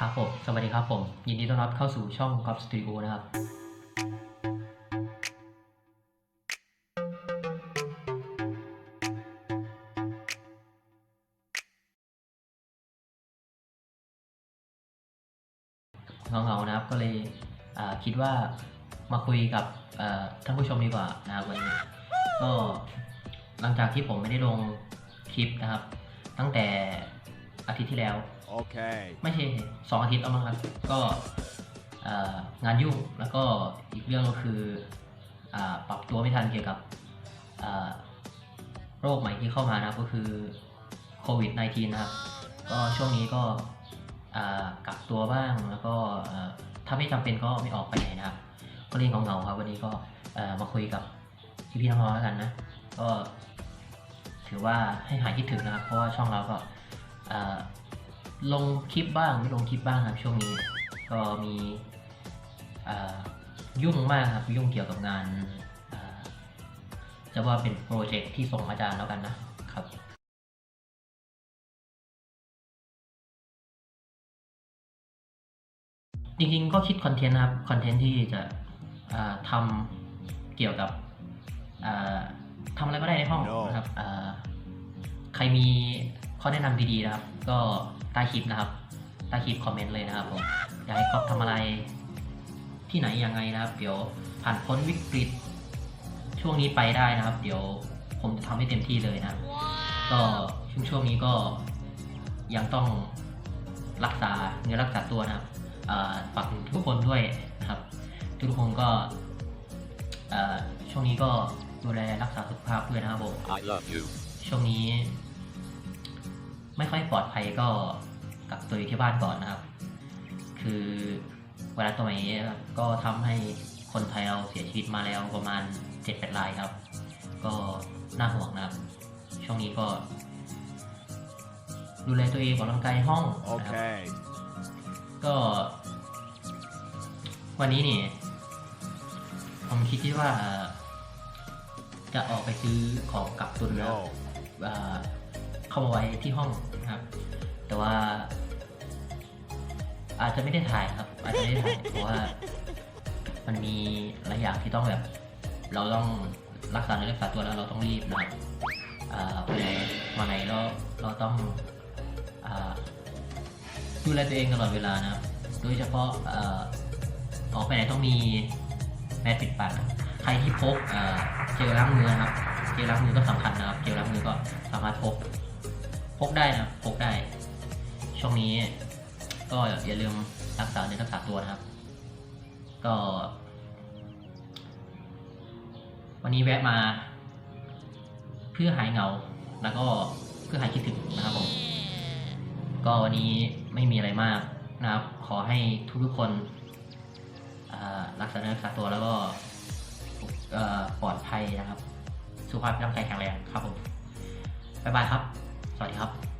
ครับผม สวัสดีครับผม ยินดีต้อนรับเข้าสู่ช่อง g o p Studio นะครับเงาๆนะครับ ก็เลยคิดว่ามาคุยกับท่านผู้ชมดีกว่านะครับวันนี้ ก็หลังจากที่ผมไม่ได้ลงคลิปนะครับ ตั้งแต่อาทิตย์ที่แล้ว Okay. ไม่ใช่สองอาทิตย์แล้วมั้งครับ ก็งานยุ่งแล้วก็อีกเรื่องก็คืออปรับตัวไม่ทันเกี่ยวกับโรคใหม่ที่เข้ามานะครับก็คือโควิด -19 นะครับ ก็ช่วงนี้ก็กักตัวบ้างแล้วก็ถ้าไม่จำเป็นก็ไม่ออกไปไหนนะครับ ก็เรียนเงาๆครับ วันนี้ก็มาคุยกับพี่ๆน้องๆแล้วกันนะ ก็ถือว่าให้หายคิดถึงนะครับ เพราะว่าช่องเราก็ ลงคลิปบ้างไม่ลงคลิปบ้างครับช่วงนี้ ก็มียุ่งมากครับยุ่งเกี่ยวกับงานจะว่าเป็นโปรเจกต์ที่ส่งอาจารย์แล้วกันนะครับจริงๆก็คิดคอนเทนต์นะครับคอนเทนต์ที่จะทำเกี่ยวกับทำอะไรก็ได้ในห้อง No. นะครับใครมีข้อแนะนำดีๆนะครับ ก็ ใต้คลิปนะครับใต้คลิปคอมเมนต์เลยนะครับผมอยากให้ก๊อฟทำอะไรที่ไหนยังไงนะครับ เดี๋ยวผ่านพ้นวิกฤต ช่วงนี้ไปได้นะครับ เดี๋ยวผมจะทำให้เต็มที่เลยนะครับก็ช่วงช่วงนี้ก็ยังต้องรักษาเนื้อรักษาตัวนะครับเอ่อฝากถึงทุกคนด้วยนะครับ ทุกคนก็เอ่อช่วงนี้ก็ดูแลรักษาสุขภาพด้วยนะครับผม I love you. ช่วงนี้ ไม่ค่อยปลอดภัยก็กักตัวอยู่ที่บ้านก่อนนะครับ คือไวรัสตัวใหม่นี้นะครับก็ทำให้คนไทยเราเสียชีวิตมาแล้วประมาณ7จ็ดแปดรายครับ ก็น่าห่วงนะครับ ช่วงนี้ก็ ดูแลตัวเองออกกำลังกายในห้องนะครับ Okay. ก็ วันนี้นี่ผมคิดที่ว่า จะออกไปซื้อของกลับตุนแล้ว No. อ่า เข้ามาไว้ที่ห้องนะครับ แต่ว่า อาจจะไม่ได้ถ่ายครับ อาจจะไม่ได้ถ่ายเพราะว่า มันมีหลายอย่างที่ต้องแบบ เราต้องรักษาเนื้อรักษาตัวแล้วเราต้องรีบนะครับไปไหนมาไหนเราเราต้องอดูแลตัวเองตลอดเวลานะครับ โดยเฉพาะออกไปไหนต้องมีแมสปิดปากนะใครที่พกเอ่อเจลล้างมือนะครับ เจลล้างมือก็สำคัญนะครับ เจลล้างมือก็สามารถพก พกได้นะครับพกได้ ช่วงนี้ ก็อย่าลืมรักษาเนื้อรักษาตัวนะครับ ก็ วันนี้แวะมา เพื่อหายเหงา แล้วก็เพื่อหายคิดถึงนะครับผมก็วันนี้ไม่มีอะไรมากนะครับ ขอให้ทุกๆคนรักษาเนื้อรักษาตัวแล้วก็ปลอดภัยนะครับ สุขภาพร่างกายแข็งแรงครับผม บ๊ายบายครับ สวัสดีครับ